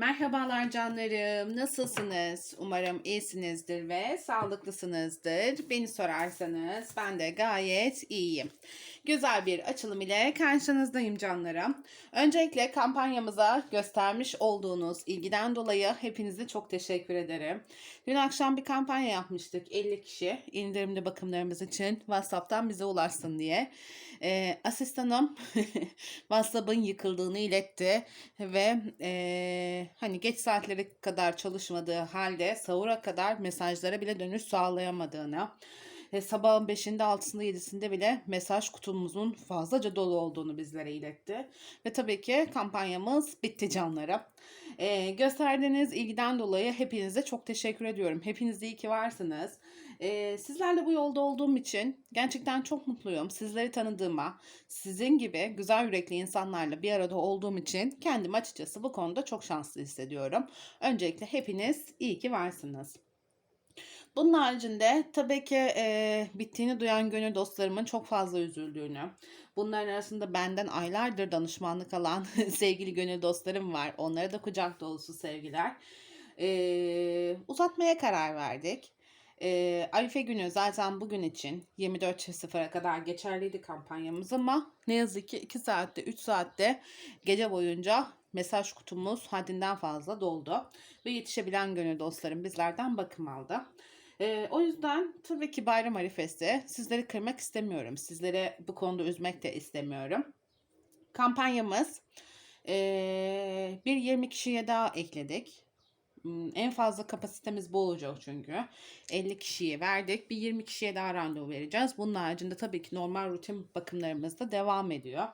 Merhabalar canlarım. Nasılsınız? Umarım iyisinizdir ve sağlıklısınızdır. Beni sorarsanız ben de gayet iyiyim. Güzel bir açılım ile karşınızdayım canlarım. Öncelikle kampanyamıza göstermiş olduğunuz ilgiden dolayı hepinize çok teşekkür ederim. Dün akşam bir kampanya yapmıştık 50 kişi indirimli bakımlarımız için WhatsApp'tan bize ulaşsın diye. Ee, asistanım WhatsApp'ın yıkıldığını iletti ve e, hani geç saatlere kadar çalışmadığı halde sahura kadar mesajlara bile dönüş sağlayamadığını e, sabahın 5'inde 6'sında 7'sinde bile mesaj kutumuzun fazlaca dolu olduğunu bizlere iletti. Ve tabii ki kampanyamız bitti canlara. E, gösterdiğiniz ilgiden dolayı hepinize çok teşekkür ediyorum. Hepiniz iyi ki varsınız. E, sizlerle bu yolda olduğum için gerçekten çok mutluyum. Sizleri tanıdığıma, sizin gibi güzel yürekli insanlarla bir arada olduğum için kendimi açıkçası bu konuda çok şanslı hissediyorum. Öncelikle hepiniz iyi ki varsınız. Bunun haricinde tabii ki e, bittiğini duyan gönül dostlarımın çok fazla üzüldüğünü, bunların arasında benden aylardır danışmanlık alan sevgili gönül dostlarım var. Onlara da kucak dolusu sevgiler. E, uzatmaya karar verdik. E, Arife günü zaten bugün için 24.00'a kadar geçerliydi kampanyamız ama ne yazık ki 2 saatte 3 saatte gece boyunca mesaj kutumuz haddinden fazla doldu. Ve yetişebilen gönül dostlarım bizlerden bakım aldı. Ee, o yüzden tabii ki bayram arifesi sizleri kırmak istemiyorum. Sizleri bu konuda üzmek de istemiyorum. Kampanyamız ee, bir 20 kişiye daha ekledik. Hmm, En fazla kapasitemiz bu olacak çünkü. 50 kişiye verdik. Bir 20 kişiye daha randevu vereceğiz. Bunun haricinde tabii ki normal rutin bakımlarımız da devam ediyor.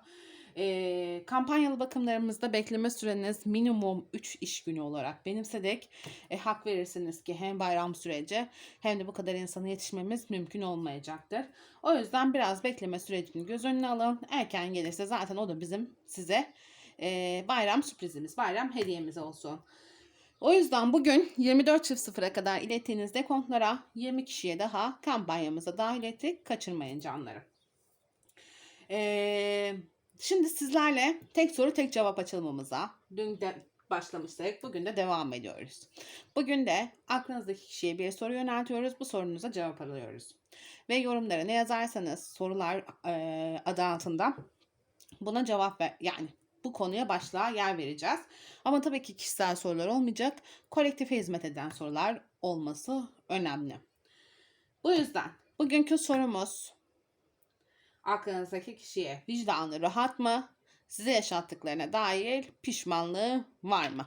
E, kampanyalı bakımlarımızda bekleme süreniz minimum 3 iş günü olarak benimsedik. E, hak verirsiniz ki hem bayram süreci hem de bu kadar insana yetişmemiz mümkün olmayacaktır. O yüzden biraz bekleme sürecini göz önüne alın. Erken gelirse zaten o da bizim size e, bayram sürprizimiz, bayram hediyemiz olsun. O yüzden bugün 24.00'a kadar ilettiğiniz dekontlara 20 kişiye daha kampanyamıza dahil ettik. Kaçırmayın canlarım. Eee Şimdi sizlerle tek soru tek cevap açılımımıza dün de başlamıştık. Bugün de devam ediyoruz. Bugün de aklınızdaki kişiye bir soru yöneltiyoruz. Bu sorunuza cevap alıyoruz. Ve yorumlara ne yazarsanız sorular e, adı altında buna cevap ver. Yani bu konuya başlığa yer vereceğiz. Ama tabii ki kişisel sorular olmayacak. Kolektife hizmet eden sorular olması önemli. Bu yüzden bugünkü sorumuz aklınızdaki kişiye vicdanı rahat mı? Size yaşattıklarına dair pişmanlığı var mı?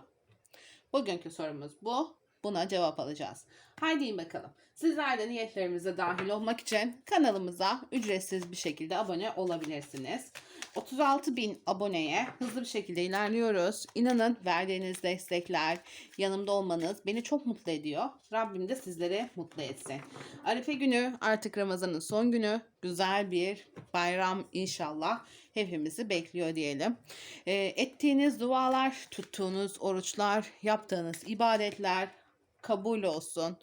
Bugünkü sorumuz bu. Buna cevap alacağız. Haydi bakalım. Sizler de niyetlerimize dahil olmak için kanalımıza ücretsiz bir şekilde abone olabilirsiniz. 36 bin aboneye hızlı bir şekilde ilerliyoruz. İnanın verdiğiniz destekler, yanımda olmanız beni çok mutlu ediyor. Rabbim de sizleri mutlu etsin. Arife günü artık Ramazan'ın son günü. Güzel bir bayram inşallah hepimizi bekliyor diyelim. E, ettiğiniz dualar, tuttuğunuz oruçlar, yaptığınız ibadetler kabul olsun.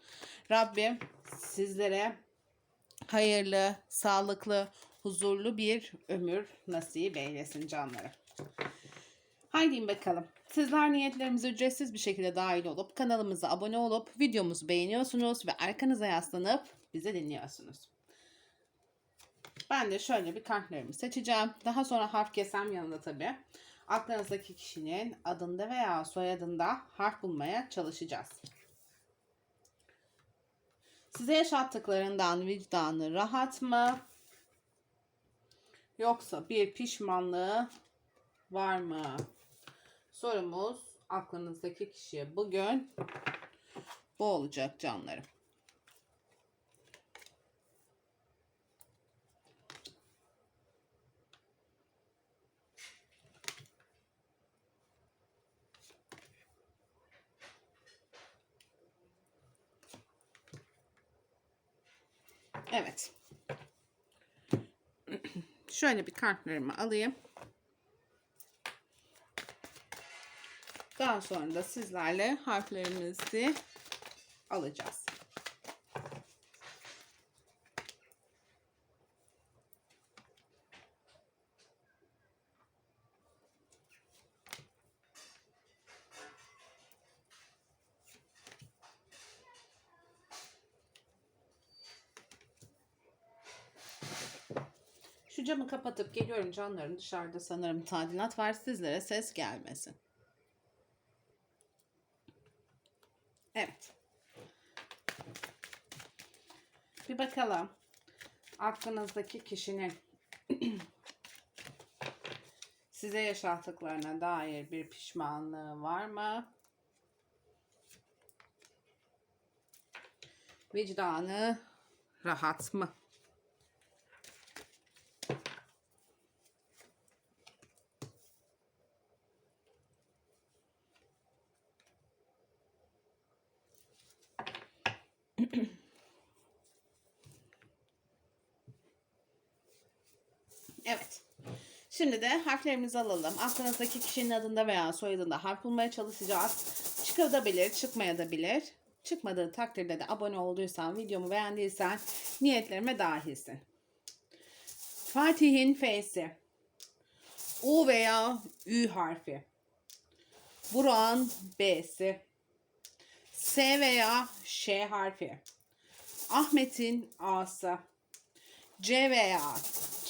Rabbim sizlere hayırlı, sağlıklı, huzurlu bir ömür nasip eylesin canları. Haydi bakalım. Sizler niyetlerimize ücretsiz bir şekilde dahil olup kanalımıza abone olup videomuzu beğeniyorsunuz ve arkanıza yaslanıp bizi dinliyorsunuz. Ben de şöyle bir kartlarımı seçeceğim. Daha sonra harf kesem yanında tabi. Aklınızdaki kişinin adında veya soyadında harf bulmaya çalışacağız. Size yaşattıklarından vicdanı rahat mı? Yoksa bir pişmanlığı var mı? Sorumuz aklınızdaki kişiye bugün bu olacak canlarım. Evet. Şöyle bir kartlarımı alayım. Daha sonra da sizlerle harflerimizi alacağız. Camı kapatıp geliyorum canlarım. Dışarıda sanırım tadilat var. Sizlere ses gelmesin. Evet. Bir bakalım. Aklınızdaki kişinin size yaşattıklarına dair bir pişmanlığı var mı? Vicdanı rahat mı? Evet. Şimdi de harflerimizi alalım. Aklınızdaki kişinin adında veya soyadında harf bulmaya çalışacağız. Çıkabilir, çıkmayabilir. Çıkmadığı takdirde de abone olduysan, videomu beğendiysen niyetlerime dahilsin. Fatih'in F'si. U veya Ü harfi. Burak'ın B'si. S veya Ş harfi. Ahmet'in A'sı. C veya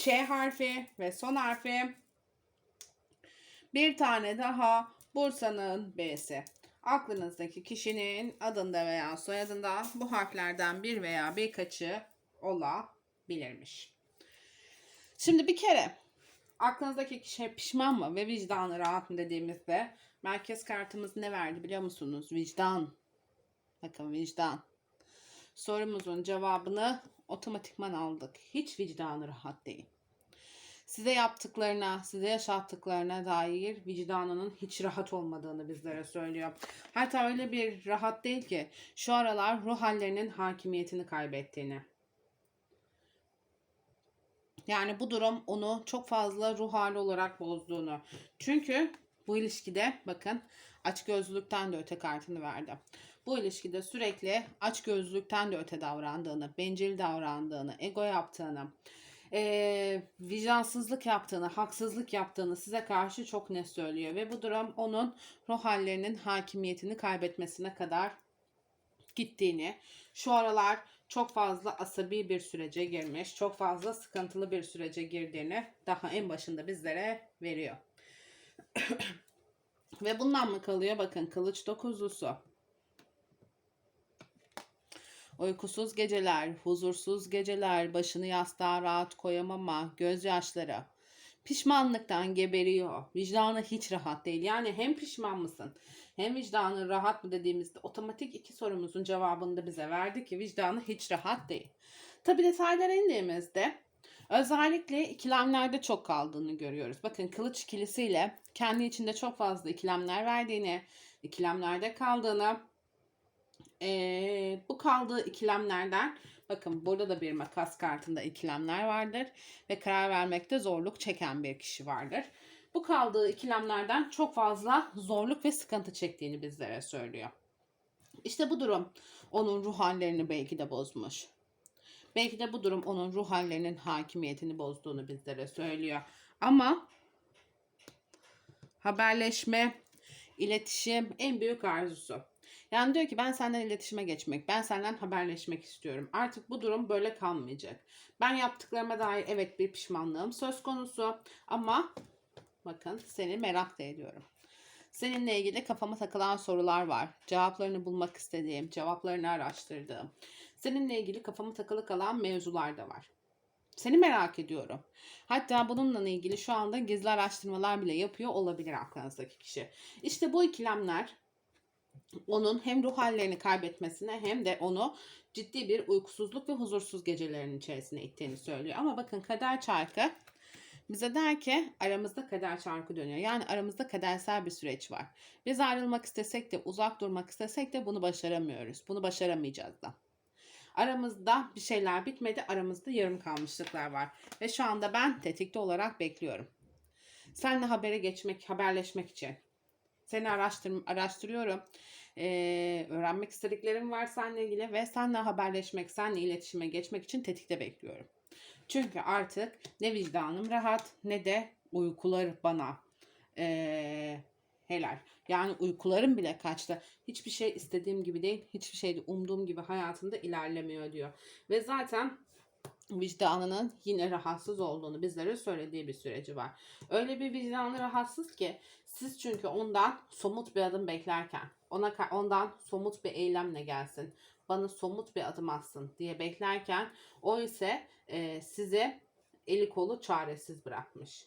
Ç harfi ve son harfi. Bir tane daha Bursa'nın B'si. Aklınızdaki kişinin adında veya soyadında bu harflerden bir veya birkaçı olabilirmiş. Şimdi bir kere aklınızdaki kişi pişman mı ve vicdanı rahat mı dediğimizde merkez kartımız ne verdi biliyor musunuz? Vicdan. Bakın vicdan. Sorumuzun cevabını otomatikman aldık. Hiç vicdanı rahat değil. Size yaptıklarına, size yaşattıklarına dair vicdanının hiç rahat olmadığını bizlere söylüyor. Hatta öyle bir rahat değil ki şu aralar ruh hallerinin hakimiyetini kaybettiğini. Yani bu durum onu çok fazla ruh hali olarak bozduğunu. Çünkü bu ilişkide bakın açgözlülükten de öte kartını verdi. Bu ilişkide sürekli açgözlülükten de öte davrandığını, bencil davrandığını, ego yaptığını, e, vicdansızlık yaptığını, haksızlık yaptığını size karşı çok net söylüyor. Ve bu durum onun ruh hallerinin hakimiyetini kaybetmesine kadar gittiğini, şu aralar çok fazla asabi bir sürece girmiş, çok fazla sıkıntılı bir sürece girdiğini daha en başında bizlere veriyor. Ve bundan mı kalıyor? Bakın kılıç dokuzlusu. Uykusuz geceler, huzursuz geceler, başını yastığa rahat koyamama, gözyaşları. Pişmanlıktan geberiyor. Vicdanı hiç rahat değil. Yani hem pişman mısın hem vicdanı rahat mı dediğimizde otomatik iki sorumuzun cevabını da bize verdi ki vicdanı hiç rahat değil. Tabi detaylara indiğimizde özellikle ikilemlerde çok kaldığını görüyoruz. Bakın kılıç ikilisiyle kendi içinde çok fazla ikilemler verdiğini, ikilemlerde kaldığını, ee, bu kaldığı ikilemlerden bakın burada da bir makas kartında ikilemler vardır ve karar vermekte zorluk çeken bir kişi vardır. Bu kaldığı ikilemlerden çok fazla zorluk ve sıkıntı çektiğini bizlere söylüyor. İşte bu durum onun ruh hallerini belki de bozmuş. Belki de bu durum onun ruh hallerinin hakimiyetini bozduğunu bizlere söylüyor. Ama haberleşme, iletişim en büyük arzusu. Yani diyor ki ben senden iletişime geçmek, ben senden haberleşmek istiyorum. Artık bu durum böyle kalmayacak. Ben yaptıklarıma dair evet bir pişmanlığım söz konusu ama bakın seni merak da ediyorum. Seninle ilgili kafama takılan sorular var. Cevaplarını bulmak istediğim, cevaplarını araştırdığım. Seninle ilgili kafama takılı kalan mevzular da var. Seni merak ediyorum. Hatta bununla ilgili şu anda gizli araştırmalar bile yapıyor olabilir aklınızdaki kişi. İşte bu ikilemler onun hem ruh hallerini kaybetmesine hem de onu ciddi bir uykusuzluk ve huzursuz gecelerin içerisine ittiğini söylüyor. Ama bakın kader çarkı bize der ki aramızda kader çarkı dönüyor. Yani aramızda kadersel bir süreç var. Biz ayrılmak istesek de uzak durmak istesek de bunu başaramıyoruz. Bunu başaramayacağız da. Aramızda bir şeyler bitmedi. Aramızda yarım kalmışlıklar var. Ve şu anda ben tetikte olarak bekliyorum. Seninle habere geçmek, haberleşmek için. Seni araştır, araştırıyorum. Ee, öğrenmek istediklerim var seninle ilgili ve seninle haberleşmek, seninle iletişime geçmek için tetikte bekliyorum. Çünkü artık ne vicdanım rahat ne de uykular bana ee, helal. Yani uykularım bile kaçtı. Hiçbir şey istediğim gibi değil, hiçbir şey de umduğum gibi hayatımda ilerlemiyor diyor. Ve zaten vicdanının yine rahatsız olduğunu bizlere söylediği bir süreci var. Öyle bir vicdanı rahatsız ki siz çünkü ondan somut bir adım beklerken ona ondan somut bir eylemle gelsin. Bana somut bir adım atsın diye beklerken o ise e, sizi eli kolu çaresiz bırakmış.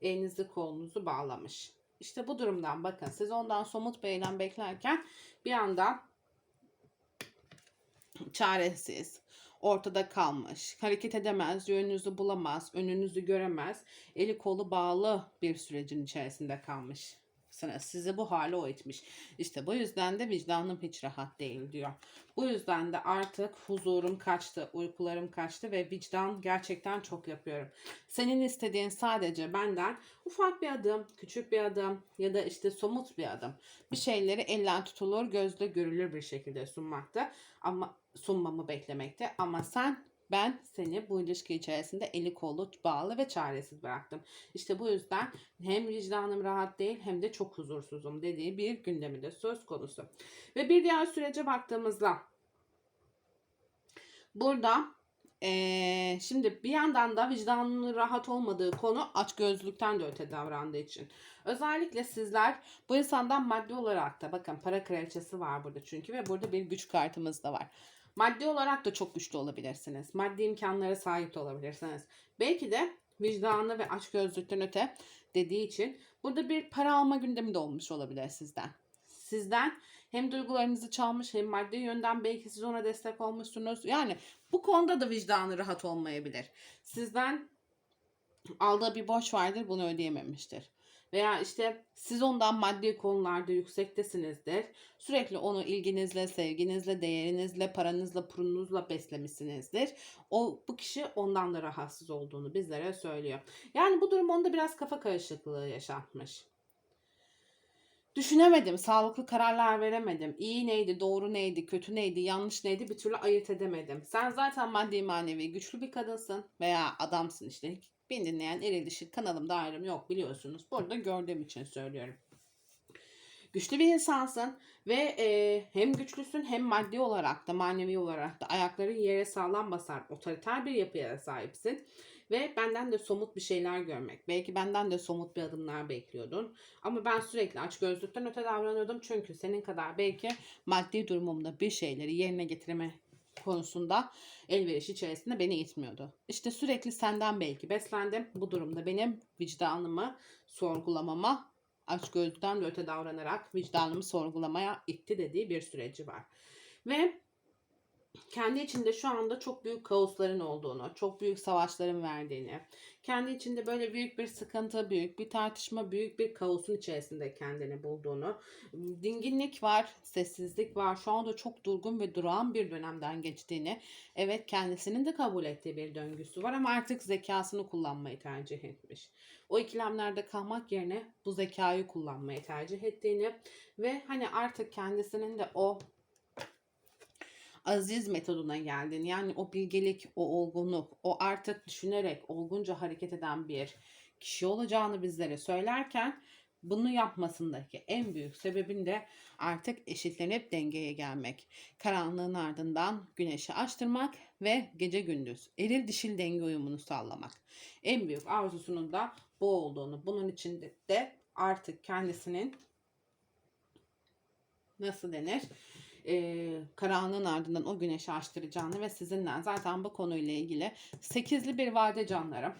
Elinizi kolunuzu bağlamış. İşte bu durumdan bakın siz ondan somut bir eylem beklerken bir anda çaresiz, ortada kalmış, hareket edemez, yönünüzü bulamaz, önünüzü göremez, eli kolu bağlı bir sürecin içerisinde kalmış. Sizi bu hale o etmiş. İşte bu yüzden de vicdanım hiç rahat değil diyor. Bu yüzden de artık huzurum kaçtı, uykularım kaçtı ve vicdan gerçekten çok yapıyorum. Senin istediğin sadece benden ufak bir adım, küçük bir adım ya da işte somut bir adım. Bir şeyleri elden tutulur, gözle görülür bir şekilde sunmakta ama sunmamı beklemekte. Ama sen ben seni bu ilişki içerisinde eli kolu bağlı ve çaresiz bıraktım. İşte bu yüzden hem vicdanım rahat değil hem de çok huzursuzum dediği bir gündemi de söz konusu. Ve bir diğer sürece baktığımızda burada eee, şimdi bir yandan da vicdanının rahat olmadığı konu açgözlülükten de öte davrandığı için. Özellikle sizler bu insandan maddi olarak da bakın para kraliçesi var burada çünkü ve burada bir güç kartımız da var. Maddi olarak da çok güçlü olabilirsiniz. Maddi imkanlara sahip olabilirsiniz. Belki de vicdanı ve açgözlülükten öte dediği için burada bir para alma gündemi de olmuş olabilir sizden. Sizden hem duygularınızı çalmış hem maddi yönden belki siz ona destek olmuşsunuz. Yani bu konuda da vicdanı rahat olmayabilir. Sizden aldığı bir borç vardır bunu ödeyememiştir. Veya işte siz ondan maddi konularda yüksektesinizdir. Sürekli onu ilginizle, sevginizle, değerinizle, paranızla, purunuzla beslemişsinizdir. O bu kişi ondan da rahatsız olduğunu bizlere söylüyor. Yani bu durum onda biraz kafa karışıklığı yaşatmış. Düşünemedim, sağlıklı kararlar veremedim. İyi neydi, doğru neydi, kötü neydi, yanlış neydi bir türlü ayırt edemedim. Sen zaten maddi manevi güçlü bir kadınsın veya adamsın işte. Beni dinleyen eril dişi kanalımda ayrım yok biliyorsunuz. Burada gördüğüm için söylüyorum. Güçlü bir insansın ve e, hem güçlüsün hem maddi olarak da manevi olarak da ayakların yere sağlam basar otoriter bir yapıya sahipsin. Ve benden de somut bir şeyler görmek. Belki benden de somut bir adımlar bekliyordun. Ama ben sürekli aç gözlükten öte davranıyordum. Çünkü senin kadar belki maddi durumumda bir şeyleri yerine getirme konusunda elveriş içerisinde beni itmiyordu. İşte sürekli senden belki beslendim. Bu durumda benim vicdanımı sorgulamama açgözlükten de öte davranarak vicdanımı sorgulamaya itti dediği bir süreci var. Ve kendi içinde şu anda çok büyük kaosların olduğunu, çok büyük savaşların verdiğini, kendi içinde böyle büyük bir sıkıntı, büyük bir tartışma, büyük bir kaosun içerisinde kendini bulduğunu, dinginlik var, sessizlik var. Şu anda çok durgun ve durağan bir dönemden geçtiğini, evet kendisinin de kabul ettiği bir döngüsü var ama artık zekasını kullanmayı tercih etmiş. O ikilemlerde kalmak yerine bu zekayı kullanmayı tercih ettiğini ve hani artık kendisinin de o aziz metoduna geldin. Yani o bilgelik, o olgunluk, o artık düşünerek olgunca hareket eden bir kişi olacağını bizlere söylerken bunu yapmasındaki en büyük sebebin de artık eşitlenip dengeye gelmek. Karanlığın ardından güneşi açtırmak ve gece gündüz eril dişil denge uyumunu sağlamak. En büyük arzusunun da bu olduğunu, bunun içinde de artık kendisinin nasıl denir? E, karanlığın ardından o güneşi açtıracağını ve sizinle zaten bu konuyla ilgili sekizli bir vade canlarım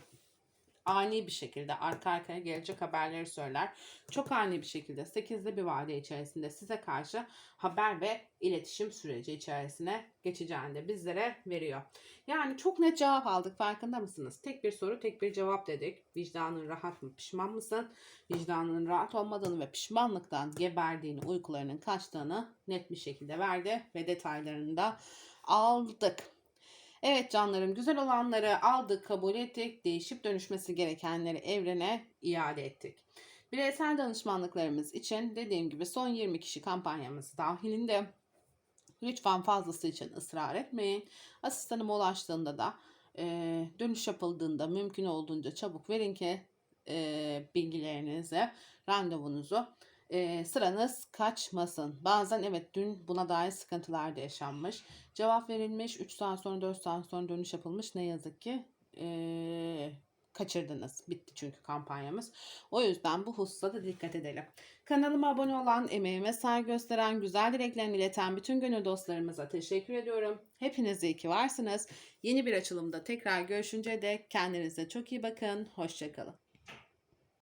ani bir şekilde arka arkaya gelecek haberleri söyler. Çok ani bir şekilde 8'li bir vade içerisinde size karşı haber ve iletişim süreci içerisine geçeceğini de bizlere veriyor. Yani çok net cevap aldık farkında mısınız? Tek bir soru tek bir cevap dedik. Vicdanın rahat mı pişman mısın? Vicdanın rahat olmadığını ve pişmanlıktan geberdiğini uykularının kaçtığını net bir şekilde verdi ve detaylarını da aldık. Evet canlarım güzel olanları aldık, kabul ettik. Değişip dönüşmesi gerekenleri evrene iade ettik. Bireysel danışmanlıklarımız için dediğim gibi son 20 kişi kampanyamız dahilinde. Lütfen fazlası için ısrar etmeyin. Asistanıma ulaştığında da e, dönüş yapıldığında mümkün olduğunca çabuk verin ki e, bilgilerinizi, randevunuzu e, sıranız kaçmasın. Bazen evet dün buna dair sıkıntılar da yaşanmış. Cevap verilmiş 3 saat sonra 4 saat sonra dönüş yapılmış. Ne yazık ki e, kaçırdınız. Bitti çünkü kampanyamız. O yüzden bu hususa da dikkat edelim. Kanalıma abone olan, emeğime saygı gösteren, güzel dileklerini ileten bütün gönül dostlarımıza teşekkür ediyorum. Hepiniz iyi ki varsınız. Yeni bir açılımda tekrar görüşünceye dek kendinize çok iyi bakın. Hoşçakalın.